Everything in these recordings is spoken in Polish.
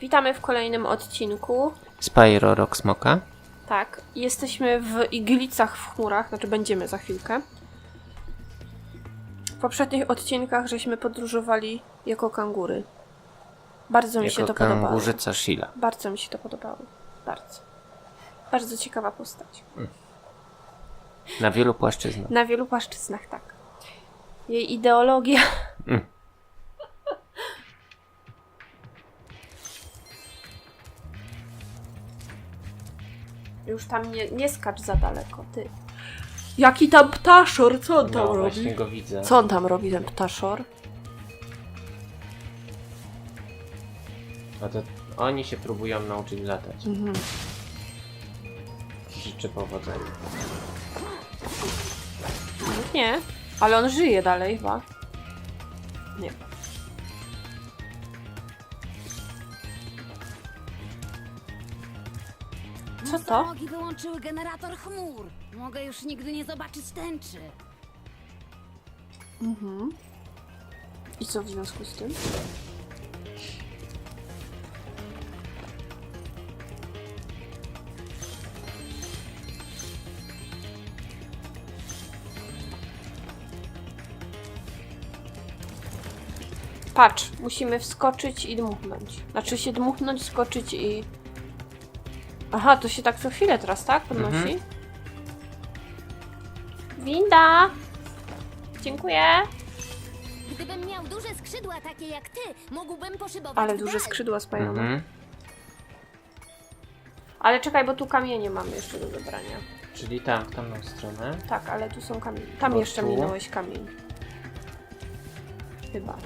Witamy w kolejnym odcinku. Spyro Rock Smoka. Tak, jesteśmy w iglicach w chmurach, znaczy będziemy za chwilkę. W poprzednich odcinkach żeśmy podróżowali jako kangury. Bardzo mi się Jako to podobało. kangurzyca Sheila. Bardzo mi się to podobało. Bardzo. Bardzo ciekawa postać. Na wielu płaszczyznach. Na wielu płaszczyznach, tak. Jej ideologia. Mm. Już tam nie, nie skacz za daleko, ty. Jaki tam ptaszor? Co on tam No, robi? właśnie go widzę. Co on tam robi, ten ptaszor? A to oni się próbują nauczyć latać. Mhm. Życzę powodzenia. Nie, ale on żyje dalej chyba. Nie. Co to? Nogi wyłączyły generator chmur. Mogę już nigdy nie zobaczyć tęczy. Mhm. I co w związku z tym? Patrz, musimy wskoczyć i dmuchnąć. Znaczy się dmuchnąć, skoczyć i... Aha, to się tak co chwilę teraz, tak? Podnosi? Mhm. Winda! Dziękuję. Gdybym miał duże skrzydła takie jak ty, mógłbym poszybować Ale duże dal. skrzydła spają. Mhm. Ale czekaj, bo tu kamienie mamy jeszcze do zebrania. Czyli tam, w tamtą stronę. Tak, ale tu są kamienie. Tam Bo jeszcze tu? minąłeś kamień. Chyba.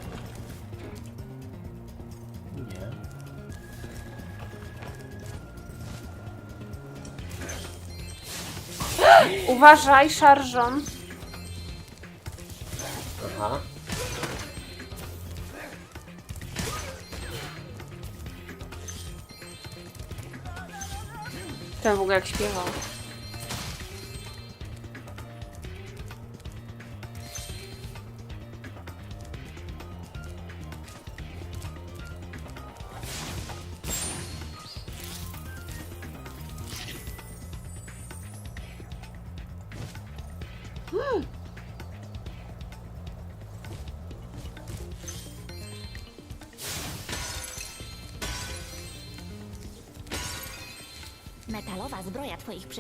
Uważaj, szarżon. Aha. Ten w ogóle jak śpiewał.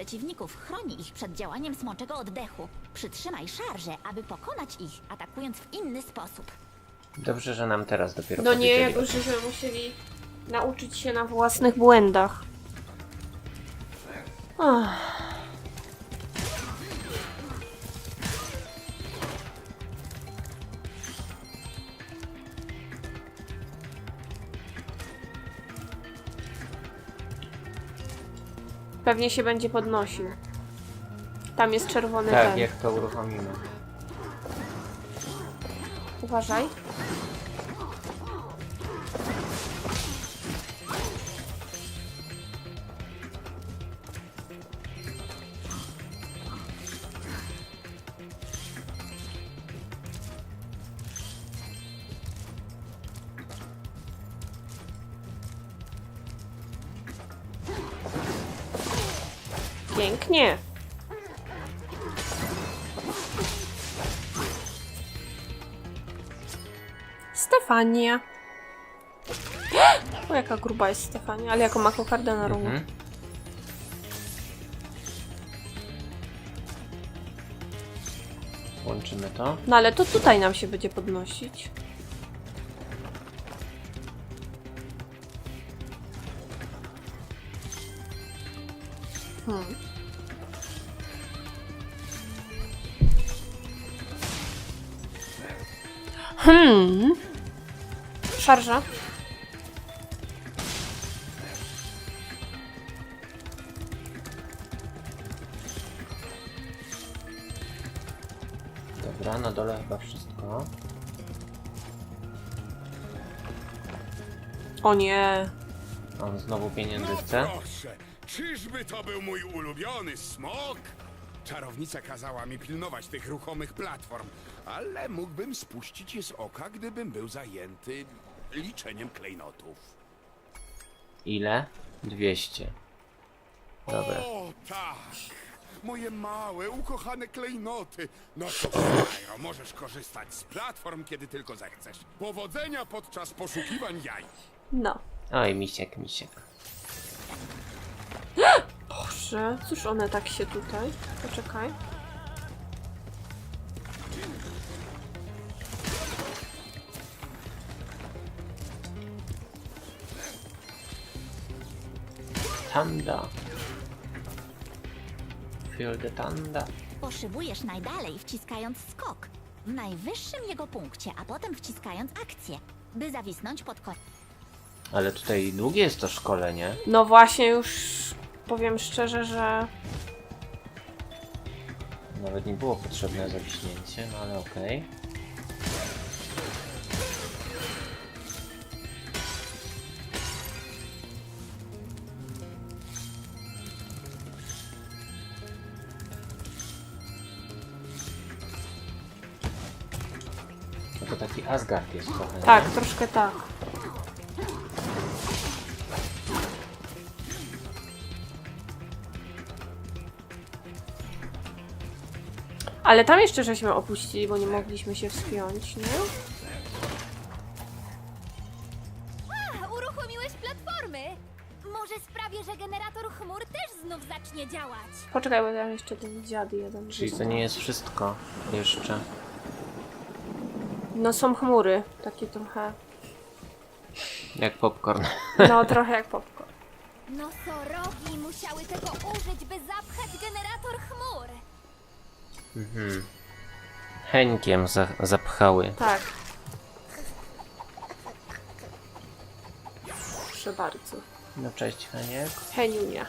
Przeciwników chroni ich przed działaniem smoczego oddechu. Przytrzymaj szarże, aby pokonać ich, atakując w inny sposób. Dobrze, że nam teraz dopiero No nie, powiedzieli. jak już żeśmy musieli nauczyć się na własnych błędach. Ach. Pewnie się będzie podnosił. Tam jest czerwony Tak, ten. jak to uruchomimy. Uważaj. Pięknie. Stefania. O, jaka gruba jest Stefania, ale jako ma kokardę na rogu. Mhm. Łączymy to. No ale to tutaj nam się będzie podnosić. Hmm. Hmm. Szarża. Dobra, na dole chyba wszystko. O nie. On znowu pieniędzy No chce. proszę, czyżby to był mój ulubiony smok? Czarownica kazała mi pilnować tych ruchomych platform, ale mógłbym spuścić je z oka, gdybym był zajęty liczeniem klejnotów. Ile? 200. Dobra. O, tak! Moje małe, ukochane klejnoty. No to Spyro, możesz korzystać z platform, kiedy tylko zechcesz. Powodzenia podczas poszukiwań jaj. No. Oj, misiek, misiek. Boże, cóż one tak się tutaj... Poczekaj. Tanda. Feel the tanda. Poszybujesz najdalej, wciskając skok. W najwyższym jego punkcie, a potem wciskając akcję, by zawisnąć pod koniec. Ale tutaj długie jest to szkolenie. No właśnie, już powiem szczerze, że... Nawet nie było potrzebne zawiśnięcie, no ale okej. No to taki Asgard jest trochę. nie? Tak, troszkę tak. Ale tam jeszcze żeśmy opuścili, bo nie mogliśmy się wspiąć, nie? Uruchomiłeś platformy! Może sprawię, że generator chmur też znów zacznie działać. Poczekaj, bo tam jeszcze ten dziad jeden. Czyli to został. nie jest wszystko jeszcze. No są chmury, takie trochę... Jak popcorn. No trochę jak popcorn. Nosorogi musiały tego użyć, by zapchać generator chmur. Mhm. Henkiem za zapchały. Tak. Proszę bardzo. No cześć Heniek. Heniunia.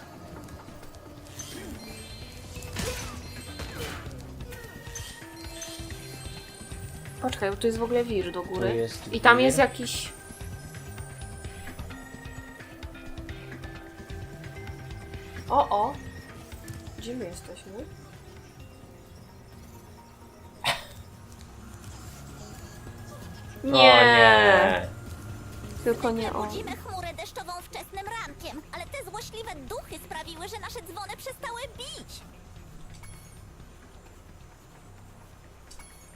Poczekaj, bo tu jest w ogóle wir do góry. Jest I tam wir. jest jakiś... O, o! Gdzie my jesteśmy? O nie! tylko nie on. Budzimy chmurę deszczową wczesnym rankiem, ale te złośliwe duchy sprawiły, że nasze dzwony przestały bić.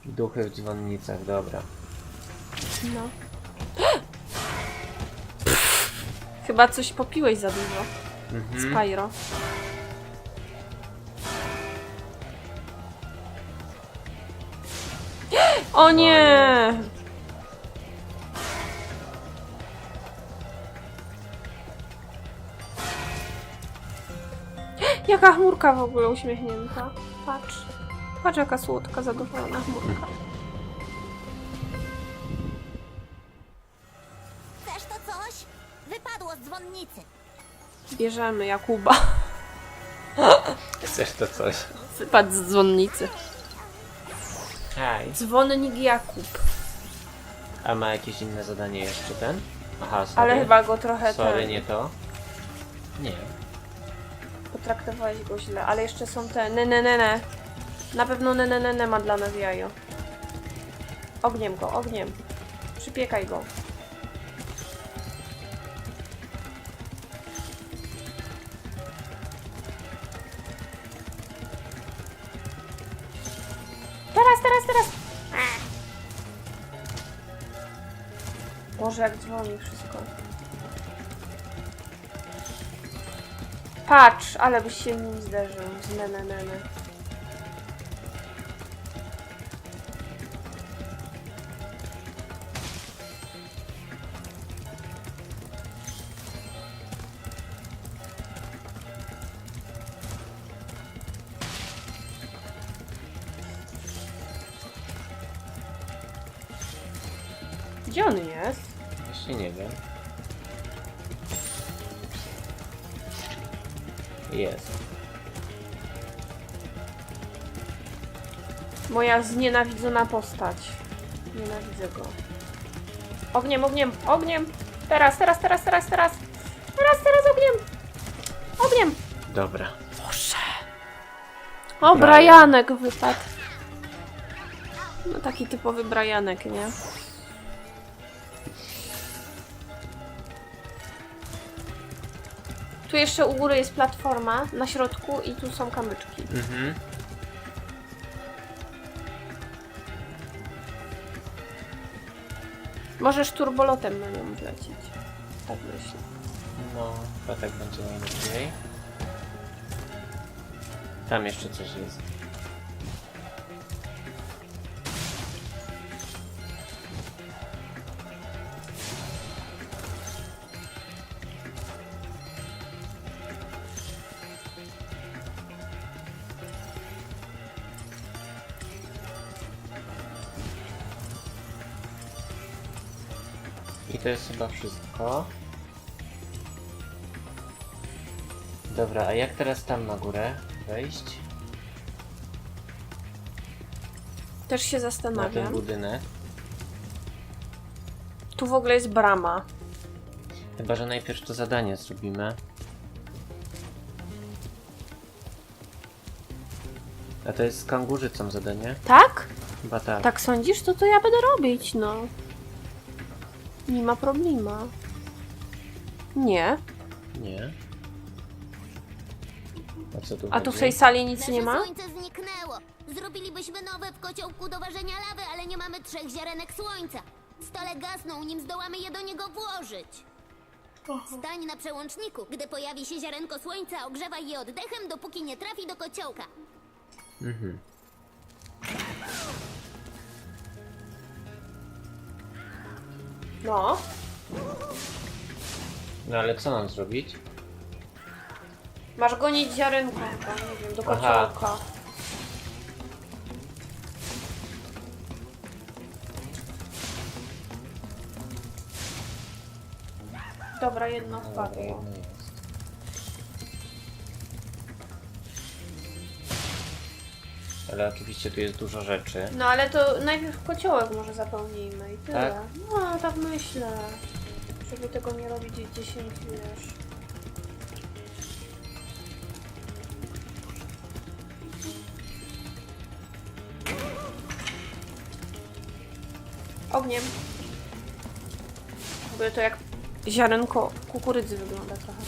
Duchy w dzwonnicach, dobra. No. Chyba coś popiłeś za dużo. Mhm. Spyro. O nie! Jaka chmurka w ogóle uśmiechnięta. Patrz. Patrz jaka słodka, zadowolona chmurka. Chcesz to coś? Wypadło z dzwonnicy. Bierzemy Jakuba. Chcesz to coś? Wypadł z dzwonnicy. Hej. Dzwonnik Jakub. A ma jakieś inne zadanie jeszcze ten? Aha, sorry. Ale chyba go trochę Sorry, ten, nie to. Nie. Potraktowałeś go źle, ale jeszcze są te ne ne ne ne. Na pewno ne ne ne ne ma dla nas jajo. Ogniem go, ogniem. Przypiekaj go. Teraz, teraz, teraz! Boże, jak dzwoni wszystko. Patrz, ale byś się nim zderzył. Z nene Moja znienawidzona postać. Nienawidzę go. Ogniem, ogniem, ogniem! Teraz, teraz, teraz, teraz, teraz! Teraz, teraz ogniem! Ogniem! Dobra. Boże! O. Brajanek wypadł. No taki typowy Brajanek, nie? Tu jeszcze u góry jest platforma na środku i tu są kamyczki. Mhm. Możesz turbolotem na nią wlecieć. Tak myślę. No, chyba tak będzie najlepiej. Tam jeszcze coś jest. To jest chyba wszystko. Dobra, a jak teraz tam na górę wejść? Też się Na ten zastanawiam. budynek. Tu w ogóle jest brama. Chyba, że najpierw to zadanie zrobimy. A to jest z kangurzycą zadanie? Tak? Chyba tak. Tak sądzisz? To to ja będę robić, no. Nie ma problema. Nie. Nie. A co tu A tu w chodzi? tej sali nic Nasze nie ma? słońce zniknęło. Zrobilibyśmy nowe w kociołku do ważenia lawy, ale nie mamy trzech ziarenek słońca. Stale gasną, nim zdołamy je do niego włożyć. Stań na przełączniku. Gdy pojawi się ziarenko słońca, ogrzewaj je oddechem, dopóki nie trafi do kociołka. No. No ale co mam zrobić? Masz gonić ziarenko, nie wiem, do Aha. kociołka. Dobra, jedno Dobra, wpadło. jedno jest. Ale oczywiście tu jest dużo rzeczy. No ale to najpierw kociołek może zapełnijmy i tyle. Tak? No, tak myślę. Żeby tego nie robić 10, wiesz. Ogniem. W ogóle to jak ziarenko kukurydzy wygląda trochę.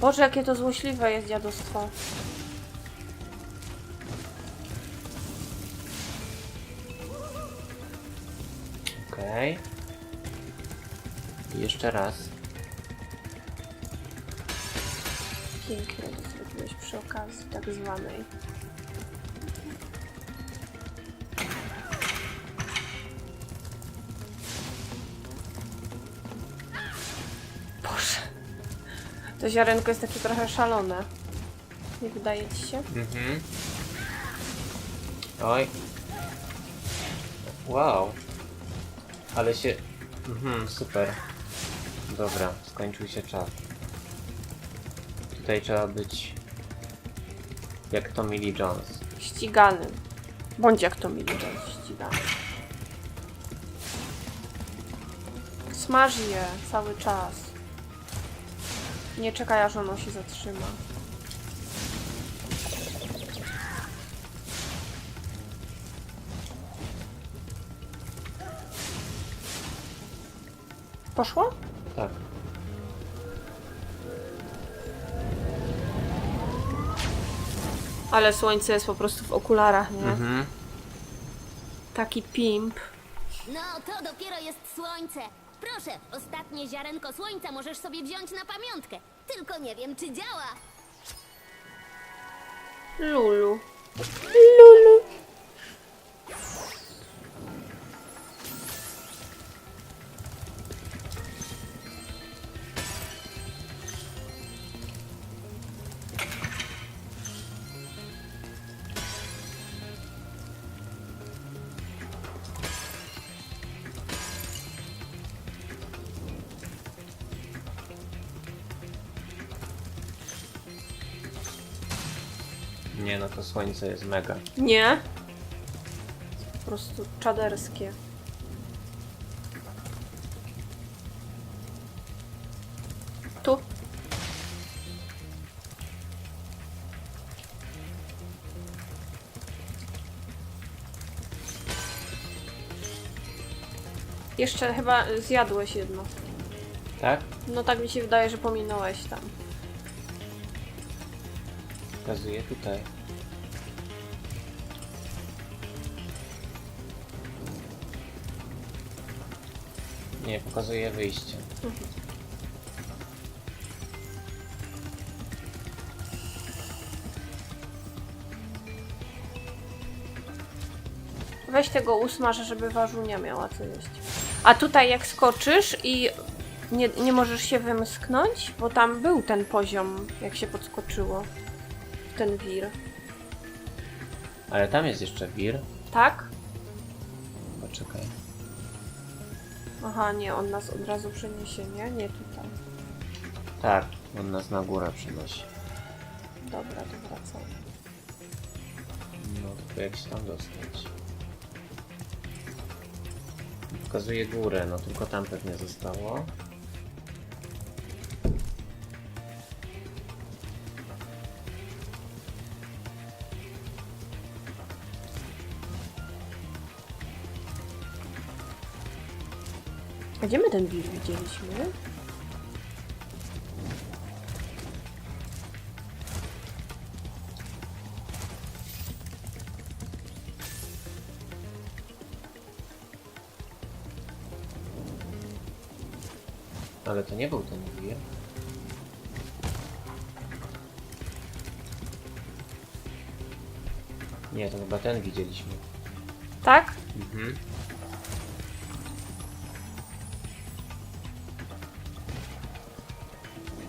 Boże, jakie to złośliwe jest dziadostwo. Okej. I jeszcze raz. Pięknie to zrobiłeś przy okazji tak zwanej. Boże. To ziarenko jest takie trochę szalone. Nie wydaje ci się? Mhm. Oj. Wow. Ale się... Mhm, super. Dobra, skończył się czas. Tutaj trzeba być... Jak Tommy Lee Jones. Ścigany. Bądź jak to mieli ścigany. Smaż je cały czas. Nie czekaj aż ono się zatrzyma. Poszło? Tak. Ale słońce jest po prostu w okularach, nie? Mhm. Taki pimp. No, to dopiero jest słońce. Proszę, ostatnie ziarenko słońca możesz sobie wziąć na pamiątkę. Tylko nie wiem, czy działa. Lulu. Lulu. Nie no, to słońce jest mega. Nie. Po prostu czaderskie. Tu. Jeszcze chyba zjadłeś jedno. Tak? No tak mi się wydaje, że pominąłeś tam. Pokazuję tutaj. Nie, pokazuję wyjście. Weź tego usmaż, żeby warzunia miała co jeść. A tutaj jak skoczysz i nie, nie możesz się wymsknąć, bo tam był ten poziom, jak się podskoczyło. Ten wir. Ale tam jest jeszcze wir. Tak? Poczekaj. Aha, nie, on nas od razu przeniesie, nie? Nie tutaj. Tak, on nas na górę przynosi. Dobra, to wracamy. No, tylko jak się tam dostać? Pokazuje górę, no tylko tam pewnie zostało. Gdzie my ten wir widzieliśmy? Ale to nie był ten wir. Nie, to chyba ten widzieliśmy. Tak? Mhm.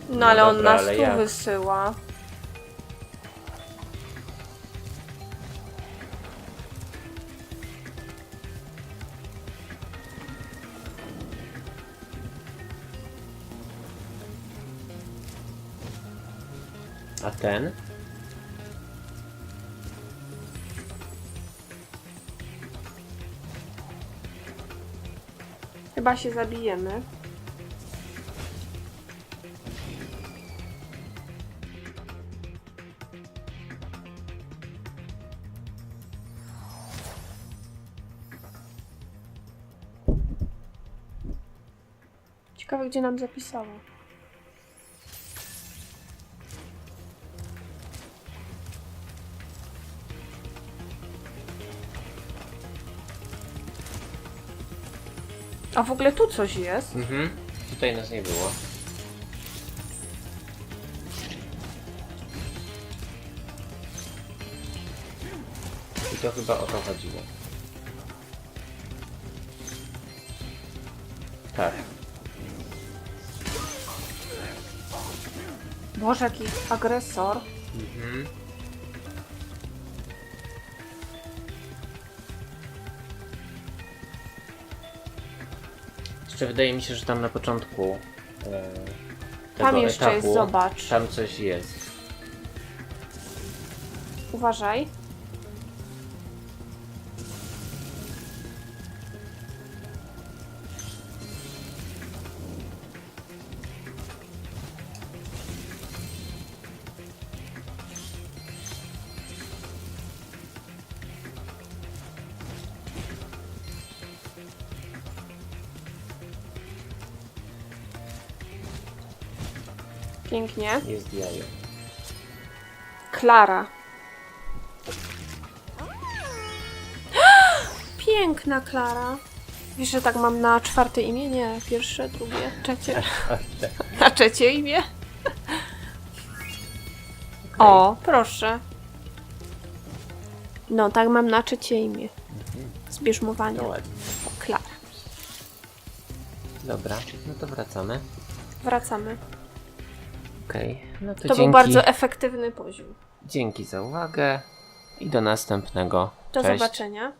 No, No ale on dobra, nas ale tu jak? wysyła. A ten? Chyba się zabijemy. Gdzie nam zapisało. A w ogóle tu coś jest. Mhm. Tutaj nas nie było. I to chyba o to chodziło. Boże, jaki agresor. Mhm. Jeszcze wydaje mi się, że tam na początku e, tego Tam jeszcze etapu, jest, zobacz. Tam coś jest. Uważaj. Pięknie. Jest jajo. Klara. Piękna Klara. Wiesz, że tak mam na czwarte imię? Nie, pierwsze, drugie, trzecie. Na trzecie imię? O, proszę. No, tak mam na trzecie imię. Zbierzmowanie. To ładnie. Klara. Dobra, no to wracamy. Wracamy. Okej, no to, To dzięki, był bardzo efektywny poziom. dzięki za uwagę i do następnego. Do Cześć. zobaczenia.